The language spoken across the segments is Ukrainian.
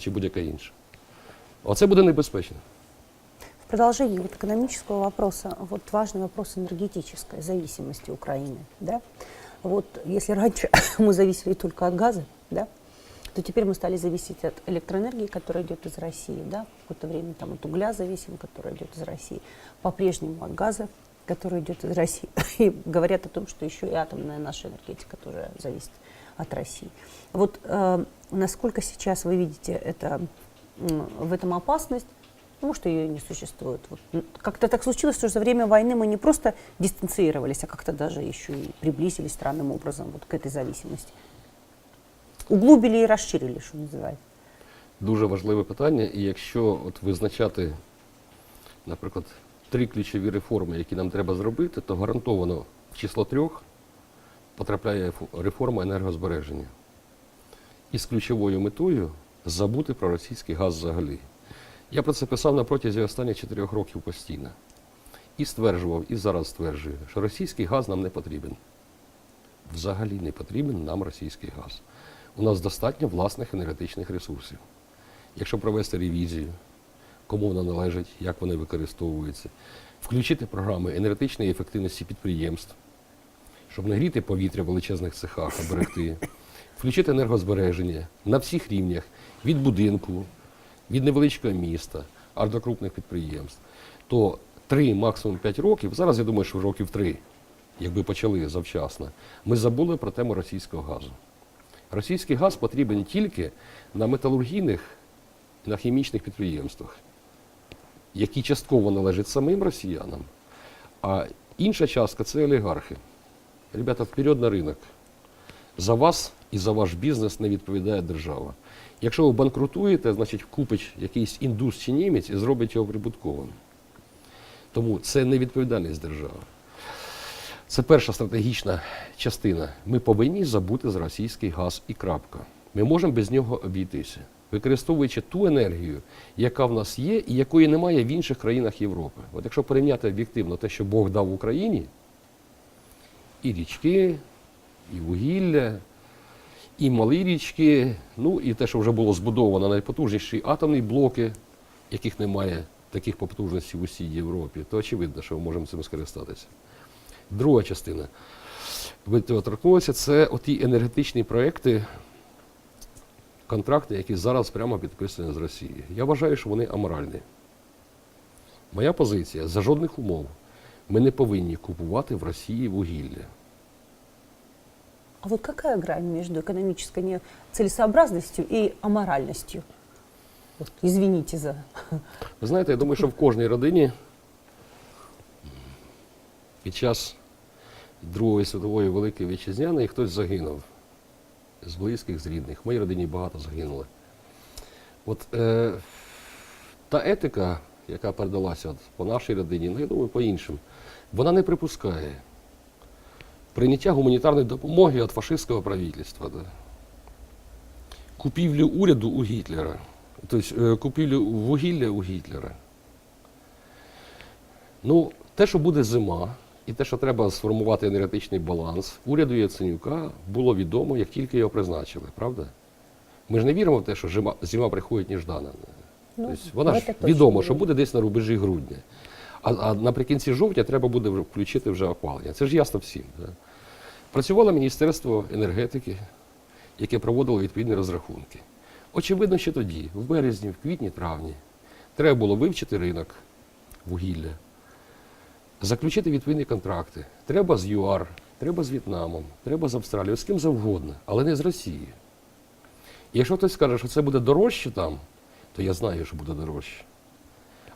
чи будь-яка інша. Оце буде небезпечно. В продолжении вот экономического вопроса, вот важный вопрос энергетической зависимости Украины. Да? Вот если раньше мы зависели только от газа, да, то теперь мы стали зависеть от электроэнергии, которая идет из России. Да? Какое-то время там от угля зависим, который идет из России. По-прежнему от газа, который идет из России. И говорят о том, что еще и атомная наша энергетика тоже зависит от России. Вот э, насколько сейчас вы видите это, м, в этом опасность? Ну, может, ее и не существует. Вот, м, как-то так случилось, что за время войны мы не просто дистанцировались, а как-то даже еще и приблизились странным образом вот к этой зависимости. Углубили и расширили, что называется. Дуже важливе питання. І якщо от визначати, наприклад, три ключові реформи, які нам треба зробити, то гарантовано в число трьох потрапляє реформа енергозбереження. І з ключовою метою забути про російський газ взагалі. Я про це писав на протязі останніх чотирьох років постійно. І стверджував, і зараз стверджую, що російський газ нам не потрібен. Взагалі не потрібен нам російський газ. У нас достатньо власних енергетичних ресурсів. Якщо провести ревізію, кому вона належить, як вони використовуються, включити програми енергетичної ефективності підприємств, щоб не гріти повітря в величезних цехах, а берегти, включити енергозбереження на всіх рівнях від будинку, від невеличкого міста, аж до крупних підприємств, то 3, максимум 5 років, зараз я думаю, що років 3, якби почали завчасно, ми забули про тему російського газу. Російський газ потрібен тільки на металургійних на хімічних підприємствах, які частково належать самим росіянам, а інша частка це олігархи. Ребята, вперед на ринок. За вас і за ваш бізнес не відповідає держава. Якщо ви банкрутуєте, значить купить якийсь індус чи німець і зробить його прибутковим. Тому це не відповідальність держави. Це перша стратегічна частина. Ми повинні забути за російський газ і крапка. Ми можемо без нього обійтися, використовуючи ту енергію, яка в нас є і якої немає в інших країнах Європи. От якщо порівняти об'єктивно те, що Бог дав Україні, і річки, і вугілля, і малі річки, ну і те, що вже було збудовано найпотужніші атомні блоки, яких немає таких потужностей в усій Європі, то очевидно, що ми можемо цим скористатися. Друга частина. Ви торкнулися, це оті енергетичні проекти, контракти, які зараз прямо підписані з Росією. Я вважаю, що вони аморальні. Моя позиція за жодних умов. Ми не повинні купувати в Росії вугілля. А вот какая грань между экономической нецелесообразностью и аморальностью? Вот, извините за... Ви знаєте, я думаю, що в кожній родині під час Другої світової Великої Вітчизняної хтось загинув з близьких, з рідних. В моїй родині багато загинули. От е, та етика, яка передалася от, по нашій родині, ну я думаю, по іншим, вона не припускає прийняття гуманітарної допомоги від фашистського правительства. Да. Купівлю уряду у Гітлера. Тобто е, купівлю вугілля у Гітлера. Ну, те, що буде зима, і те, що треба сформувати енергетичний баланс, уряду Яценюка було відомо, як тільки його призначили, правда? Ми ж не віримо в те, що зима, зима приходить неждана. Ну, тобто, вона ж відомо, що буде десь на рубежі грудня. А, а наприкінці жовтня треба буде включити вже опалення. Це ж ясно всім. Да? Працювало Міністерство енергетики, яке проводило відповідні розрахунки. Очевидно, що тоді, в березні, в квітні, травні, треба було вивчити ринок вугілля, заключити відповідні контракти. Треба з ЮАР, треба з В'єтнамом, треба з Австралією, з ким завгодно, але не з Росією. І якщо хтось скаже, що це буде дорожче там, то я знаю, що буде дорожче.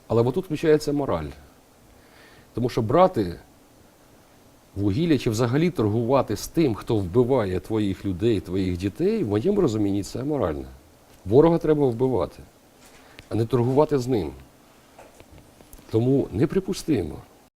Але тут включається мораль. Тому що брати вугілля чи взагалі торгувати з тим, хто вбиває твоїх людей, твоїх дітей, в моєму розумінні це аморально. Ворога треба вбивати, а не торгувати з ним. Тому неприпустимо,